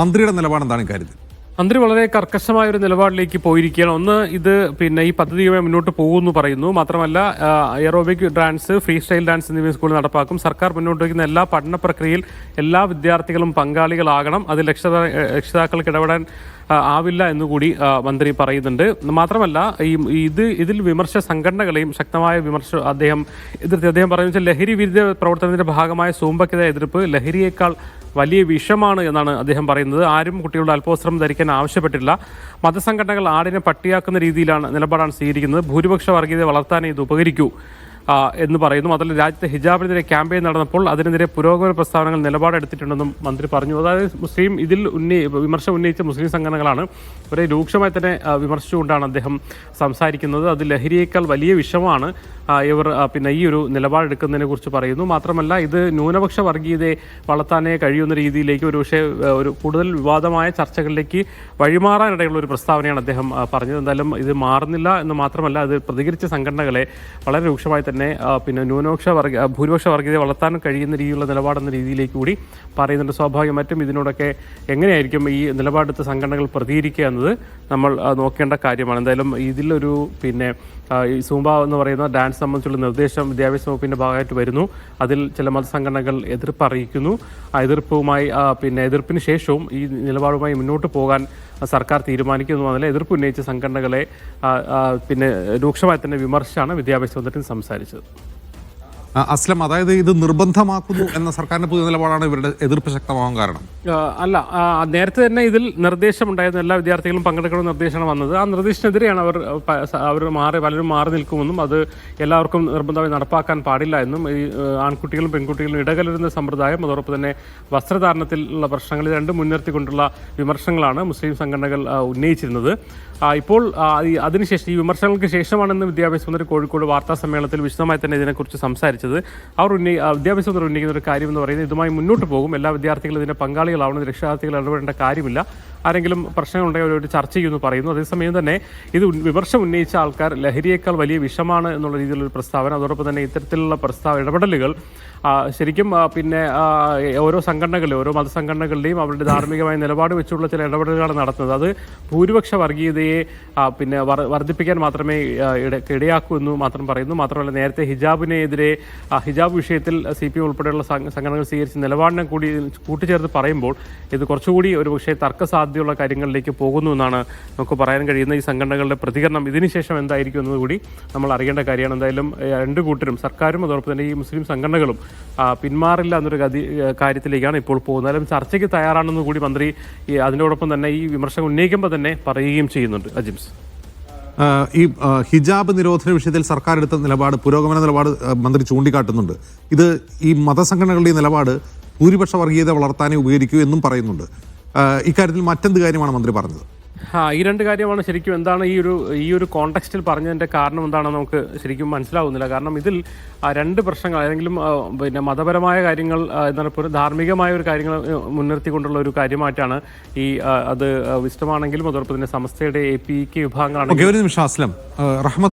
മന്ത്രിയുടെ നിലപാട് എന്താണ് ഇക്കാര്യത്തിൽ മന്ത്രി വളരെ കർക്കശമായ ഒരു നിലപാടിലേക്ക് പോയിരിക്കുകയാണ്. ഒന്ന് ഇത് പിന്നെ ഈ പദ്ധതിയുമായി മുന്നോട്ട് പോകുമെന്ന് പറയുന്നു. മാത്രമല്ല aerobic dance free style dance എന്നിവ സ്കൂളിൽ നടപ്പാക്കും. സർക്കാർ മുന്നോട്ട് വയ്ക്കുന്ന എല്ലാ പഠന പ്രക്രിയയിൽ എല്ലാ വിദ്യാർത്ഥികളും പങ്കാളികളാകണം. അതിൽ രക്ഷിതാ രക്ഷിതാക്കൾക്ക് ഇടപെടാൻ ആവില്ല എന്നുകൂടി മന്ത്രി പറയുന്നുണ്ട്. മാത്രമല്ല ഈ ഇത് ഇതിൽ വിമർശ സംഘടനകളെയും ശക്തമായ വിമർശ അദ്ദേഹം എതിർത്ത്. അദ്ദേഹം പറയുന്നത് വെച്ചാൽ ലഹരി വിരുദ്ധ പ്രവർത്തനത്തിന്റെ ഭാഗമായ സൂമ്പക്കെതിരെ എതിർപ്പ് ലഹരിയേക്കാൾ വലിയ വിഷമാണ് എന്നാണ് അദ്ദേഹം പറയുന്നത്. ആരും കുട്ടികളുടെ അല്പവസ്ത്രം ധരിക്കാൻ ആവശ്യപ്പെട്ടില്ല മതസംഘടനകൾ ആടിനെ പട്ടിയാക്കുന്ന രീതിയിലാണ് നിലപാടാണ് സ്വീകരിക്കുന്നത്. ഭൂരിപക്ഷ വർഗീയത വളർത്താനേ ഇത് ഉപകരിക്കൂ. എന്ന് പറയുന്നു. മാത്രമല്ല രാജ്യത്തെ ഹിജാബിനെതിരെ ക്യാമ്പയിൻ നടന്നപ്പോൾ അതിനെതിരെ പുരോഗമന പ്രസ്താവനകൾ നിലപാടെടുത്തിട്ടുണ്ടെന്നും മന്ത്രി പറഞ്ഞു. അതായത് മുസ്ലിം ഇതിൽ ഉന്നയി വിമർശം ഉന്നയിച്ച മുസ്ലിം സംഘടനകളാണ് ഒരു രൂക്ഷമായി തന്നെ വിമർശിച്ചുകൊണ്ടാണ് അദ്ദേഹം സംസാരിക്കുന്നത്. അത് ലഹരിയേക്കാൾ വലിയ വിഷമാണ് ഇവർ പിന്നെ ഈ ഒരു നിലപാടെടുക്കുന്നതിനെ കുറിച്ച് പറയുന്നു. മാത്രമല്ല ഇത് ന്യൂനപക്ഷ വർഗീയതയെ വളർത്താനേ കഴിയുന്ന രീതിയിലേക്ക് ഒരു പക്ഷേ ഒരു കൂടുതൽ വിവാദമായ ചർച്ചകളിലേക്ക് വഴിമാറാനിടയുള്ള ഒരു പ്രസ്താവനയാണ് അദ്ദേഹം പറഞ്ഞത്. എന്തായാലും ഇത് മാറുന്നില്ല എന്ന് മാത്രമല്ല അത് പ്രതികരിച്ച സംഘടനകളെ വളരെ രൂക്ഷമായി തന്നെ ആ, പിന്നെ ന്യൂനപക്ഷ വർഗ ഭൂരിപക്ഷ വർഗീയത വളർത്താൻ കഴിയുന്ന രീതിയിലുള്ള നിലപാടെന്ന രീതിയിലേക്ക് കൂടി പറയുന്നുണ്ട്. സ്വാഭാവികമായിട്ടും ഇതിനോടൊക്കെ എങ്ങനെയായിരിക്കും ഈ നിലപാടെടുത്ത സംഘടനകൾ പ്രതികരിക്കുക എന്നത് നമ്മൾ നോക്കേണ്ട കാര്യമാണ്. എന്തായാലും ഇതിലൊരു പിന്നെ ഈ സൂംബ എന്ന് പറയുന്ന ഡാൻസ് സംബന്ധിച്ചുള്ള നിർദ്ദേശം വിദ്യാഭ്യാസ വകുപ്പിന്റെ ഭാഗമായിട്ട് വരുന്നു. അതിൽ ചില മതസംഘടനകൾ എതിർപ്പ് അറിയിക്കുന്നു. ആ എതിർപ്പുമായി പിന്നെ എതിർപ്പിന് ശേഷവും ഈ നിലപാടുമായി മുന്നോട്ട് പോകാൻ സർക്കാർ തീരുമാനിക്കുന്നു എന്നല്ല എതിർപ്പ് ഉന്നയിച്ച സംഘടനകളെ പിന്നെ രൂക്ഷമായി തന്നെ വിമർശിച്ചാണ് വിദ്യാഭ്യാസ മന്ത്രി സംസാരിച്ചത്. അസ്ലം അതായത് ഇത് നിർബന്ധമാക്കുന്നു എന്ന സർക്കാരിന്റെ പുതിയ നിലപാടാണ് ഇവരുടെ എതിർപ്പ് ശക്തമാകാൻ കാരണം. അല്ല നേരത്തെ തന്നെ ഇതിൽ നിർദ്ദേശമുണ്ടായിരുന്നു. എല്ലാ വിദ്യാർത്ഥികളും പങ്കെടുക്കണമെന്ന നിർദ്ദേശമാണ് വന്നത്. ആ നിർദ്ദേശത്തിനെതിരെയാണ് അവർ അവർ മാറി പലരും മാറി നിൽക്കുമെന്നും അത് എല്ലാവർക്കും നിർബന്ധമായി നടപ്പാക്കാൻ പാടില്ല എന്നും ഈ ആൺകുട്ടികളും പെൺകുട്ടികളും ഇടകലരുന്ന സമ്പ്രദായം അതോടൊപ്പം തന്നെ വസ്ത്രധാരണത്തിലുള്ള പ്രശ്നങ്ങൾ രണ്ടും മുൻനിർത്തിക്കൊണ്ടുള്ള വിമർശനങ്ങളാണ് മുസ്ലിം സംഘടനകൾ ഉന്നയിച്ചിരുന്നത്. ഇപ്പോൾ അതിനുശേഷം ഈ വിമർശനങ്ങൾക്ക് ശേഷമാണെന്ന് വിദ്യാഭ്യാസ മന്ത്രി കോഴിക്കോട് വാർത്താ സമ്മേളനത്തിൽ വിശദമായി തന്നെ ഇതിനെക്കുറിച്ച് സംസാരിച്ചത്. അവർ ഉന്നയി ആ, വിദ്യാഭ്യാസ മന്ത്രി ഉന്നയിക്കുന്ന ഒരു കാര്യം എന്ന് പറയുന്നത് ഇതുമായി മുന്നോട്ട് പോകും. എല്ലാ വിദ്യാർത്ഥികളും ഇതിന്റെ പങ്കാളികളാവണം. രക്ഷാർത്ഥികൾ ഇടപെടേണ്ട കാര്യമില്ല. ആരെങ്കിലും പ്രശ്നങ്ങളുണ്ടെങ്കിൽ അവരോട് ചർച്ച ചെയ്യുമെന്ന് പറയുന്നു. അതേസമയം തന്നെ ഇത് വിമർശം ഉന്നയിച്ച ആൾക്കാർ ലഹരിയേക്കാൾ വലിയ വിഷമാണ് എന്നുള്ള രീതിയിലുള്ള പ്രസ്താവന. അതോടൊപ്പം തന്നെ ഇത്തരത്തിലുള്ള പ്രസ്താവ ഇടപെടലുകൾ ശരിക്കും പിന്നെ ഓരോ സംഘടനകളിലും ഓരോ മതസംഘടനകളുടെയും അവരുടെ ധാർമ്മികമായ നിലപാട് വെച്ചുള്ള ചില ഇടപെടലുകളാണ് നടത്തുന്നത്. അത് ഭൂരിപക്ഷ വർഗീയതയെ പിന്നെ വർദ്ധിപ്പിക്കാൻ മാത്രമേ ഇടയാക്കൂ എന്ന് മാത്രം പറയുന്നു. മാത്രമല്ല നേരത്തെ ഹിജാബിനെതിരെ ഹിജാബ് വിഷയത്തിൽ സി പി ഉൾപ്പെടെയുള്ള സംഘടനകൾ സ്വീകരിച്ച നിലപാടിനെ കൂടി കൂട്ടിച്ചേർത്ത് പറയുമ്പോൾ ഇത് കുറച്ചുകൂടി ഒരു പക്ഷേ തർക്കസാധ്യതയുള്ള കാര്യങ്ങളിലേക്ക് പോകുന്നു എന്നാണ് നമുക്ക് പറയാൻ കഴിയുന്ന ഈ സംഘടനകളുടെ പ്രതികരണം ഇതിനുശേഷം എന്തായിരിക്കും എന്നതുകൂടി നമ്മൾ അറിയേണ്ട കാര്യമാണ്. എന്തായാലും രണ്ടു കൂട്ടരും സർക്കാരും അതോടൊപ്പം തന്നെ ഈ മുസ്ലിം സംഘടനകളും പിന്മാറില്ല എന്നൊരു ഗതി കാര്യത്തിലേക്കാണ് ഇപ്പോൾ പോകുന്നത്. എന്തായാലും ചർച്ചയ്ക്ക് തയ്യാറാണെന്ന് കൂടി മന്ത്രി അതിനോടൊപ്പം തന്നെ ഈ വിമർശനം ഉന്നയിക്കുമ്പോൾ തന്നെ പറയുകയും ചെയ്യുന്നുണ്ട്. അജിംസ് ഈ ഹിജാബ് നിരോധന വിഷയത്തിൽ സർക്കാർ എടുത്ത നിലപാട് പുരോഗമന നിലപാട് മന്ത്രി ചൂണ്ടിക്കാട്ടുന്നുണ്ട്. ഇത് ഈ മതസംഘടനകളുടെ നിലപാട് ഭൂരിപക്ഷ വർഗീയത വളർത്താനേ ഉപകരിക്കൂ എന്നും പറയുന്നുണ്ട്. ഇക്കാര്യത്തിൽ മറ്റെന്ത് കാര്യമാണ് മന്ത്രി പറഞ്ഞത്? ആ ഈ രണ്ട് കാര്യമാണ് ശരിക്കും എന്താണ് ഈ ഒരു ഈ ഒരു കോണ്ടെക്സ്റ്റിൽ പറഞ്ഞതിന്റെ കാരണം എന്താണെന്ന് നമുക്ക് ശരിക്കും മനസ്സിലാവുന്നില്ല. കാരണം ഇതിൽ രണ്ട് പ്രശ്നങ്ങൾ ഏതെങ്കിലും പിന്നെ മതപരമായ കാര്യങ്ങൾ എന്താണ് ഒരു ധാർമ്മികമായ ഒരു കാര്യങ്ങൾ മുൻനിർത്തിക്കൊണ്ടുള്ള ഒരു കാര്യമായിട്ടാണ് ഈ അത് വിശദമാണെങ്കിലും അതോടൊപ്പം തന്നെ സമസ്തയുടെ എ പി കെ വിഭാഗങ്ങളാണ് ഒരു നിമിഷം അസ്ലം. റഹ്മത്ത്